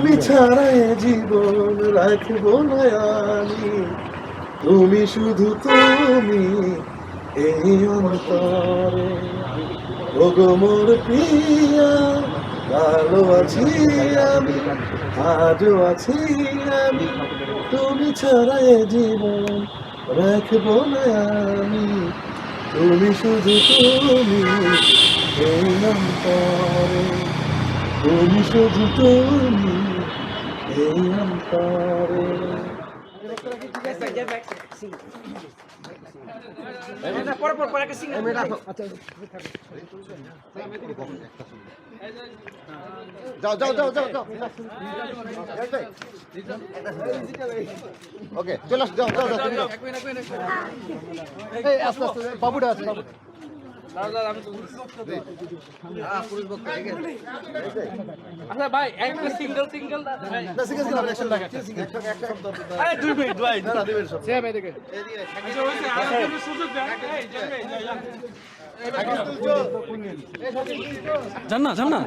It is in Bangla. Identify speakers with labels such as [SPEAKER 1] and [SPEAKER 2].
[SPEAKER 1] তুমি ছাড়া জীবন রাখব না আমি। তুমি শুধু তুমি এই অন্তরে। ওগো মোর প্রিয়া, ভালো আছি আমি, আজও আছি আমি। তুমি ছাড়া জীবন রাখব না আমি। তুমি শুধু তুমি এই অন্তরে। তুমি শুধু তুমি এই অন্তরে
[SPEAKER 2] যাও যাও যাও যাও যাও ওকে চলে যাও যাও যাও আস্তে, বাবুটা আছে বাবু
[SPEAKER 3] আচ্ছা ভাই একটা সিঙ্গেল সিঙ্গেল
[SPEAKER 2] না সিঙ্গেল সিঙ্গেল অ্যাকশন লাগে একটা একটা
[SPEAKER 3] আরে দুই মিনিট ভাই
[SPEAKER 2] দুই মিনিট। সব।
[SPEAKER 3] আচ্ছা ওইসে আরেকজনের সুযোগ দেন। এই যাবে যান না যান না